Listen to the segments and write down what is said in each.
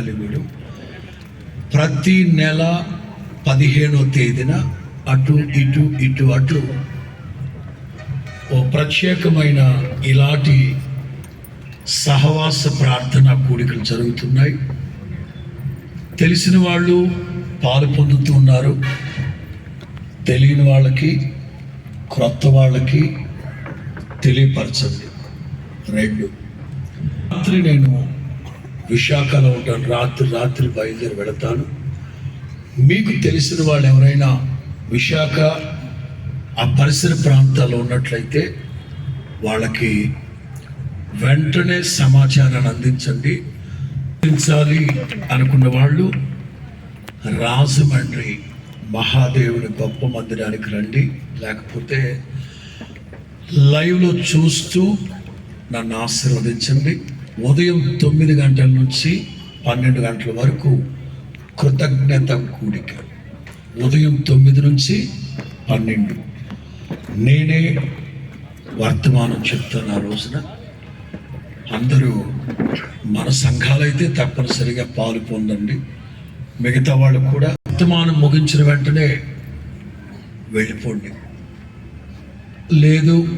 కలిగుడు ప్రతి నెల పదిహేనో తేదీన అటు ఇటు ఇటు అటు ఓ ప్రత్యేకమైన ఇలాంటి సహవాస ప్రార్థన కూడికలు జరుగుతున్నాయి. తెలిసిన వాళ్ళు పాలు పొందుతూ ఉన్నారు. తెలియని వాళ్ళకి క్రొత్త వాళ్ళకి తెలియపరచండి. రెండు. రాత్రి నేను విశాఖలో ఉంటాను రాత్రి రాత్రి బయలుదేరి వెళతాను మీకు తెలిసిన వాళ్ళు ఎవరైనా విశాఖ ఆ పరిసర ప్రాంతాల్లో ఉన్నట్లయితే వాళ్ళకి వెంటనే సమాచారాన్ని అందించండి. అందించాలి అనుకున్న వాళ్ళు రాజమండ్రి మహాదేవుని గొప్ప మందిరానికి రండి. లేకపోతే లైవ్లో చూస్తూ నన్ను ఆశీర్వదించండి. ఉదయం తొమ్మిది గంటల నుంచి పన్నెండు గంటల వరకు కృతజ్ఞత కూడిక. ఉదయం తొమ్మిది నుంచి పన్నెండు. నేనే వర్తమానం చెప్తాను ఆ రోజున అందరూ మన సంఘాలైతే తప్పనిసరిగా పాలు పొందండి. మిగతా వాళ్ళు కూడా వర్తమానం ముగించిన వెంటనే వెళ్ళిపోండి. లేదు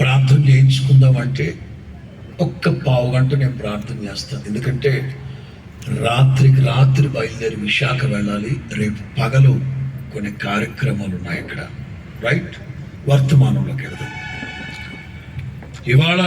ప్రార్థన చేయించుకుందామంటే ఒక్క పావు గంట నేను ప్రార్థన చేస్తాను ఎందుకంటే రాత్రికి రాత్రి బయలుదేరి విశాఖ వెళ్ళాలి. రేపు పగలు కొన్ని కార్యక్రమాలు ఉన్నాయి ఇక్కడ. రైట్ వర్తమానంలోకి వెళ్దాం. ఇవాళ